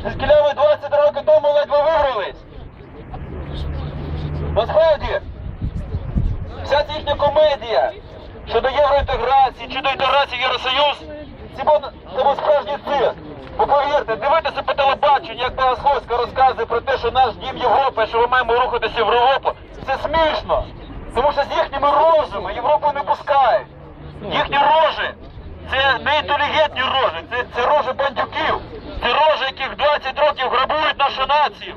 Скільки ви 20 років тому ледве вибрались. Насправді, вся ця їхня комедія щодо євроінтеграції чи до інтеграції Євросоюз, це був, справжній цирк. Бо повірте, дивитися по телебаченню, як Богословська розказує про те, що наш дім Європа, що ми маємо рухатися в Європу, це смішно. Тому що з їхніми рожами Європу не пускають. Їхні рожі це не інтелігентні рожі, це, це рожі бандюків. Це рожі, яких 20 років грабують нашу націю,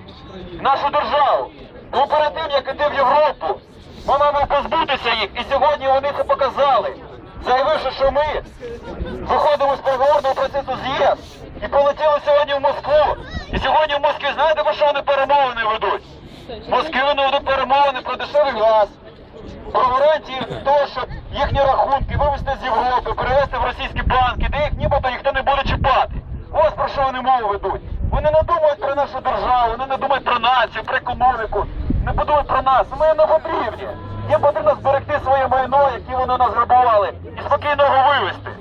нашу державу. Тому перед тим, як іти в Європу, ми маємо позбутися їх. І сьогодні вони це показали, заявивши, що ми виходимо з переговорного процесу з ЄС і полетіли сьогодні в Москву. І сьогодні в Москві знаєте, про що вони перемовини ведуть? В Москві вони ведуть перемовини про дешевий газ, про гарантії того, щоб їхні рахунки вивезти з Європи, перевезти в російські банки, де їх нібито ніхто не буде чіпати. Ось про що вони мову ведуть. Вони не думають про нашу державу, вони не думають про націю, про економіку, не будують про нас. Ми не потрібні. Їм потрібно зберегти своє майно, яке вони нас грабували, і спокійно його вивезти.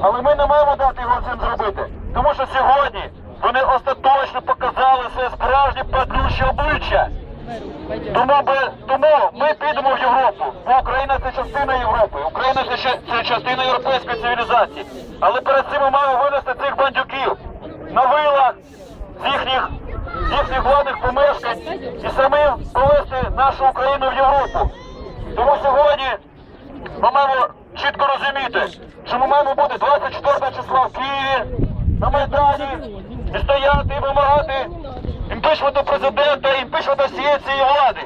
Але ми не маємо дати його цим зробити. Тому що сьогодні вони остаточно показали своє справжнє падлюче обличчя. Тому, тому ми підемо в Європу, бо Україна це частина Європи, Україна це, це частина європейської цивілізації. Але перед цим ми маємо винести цих бандюків і самим повести нашу Україну в Європу. Тому сьогодні ми маємо чітко розуміти, що ми маємо бути 24 числа в Києві на Майдані і стояти і вимагати імпічменту президента, імпічменту всієї цієї влади.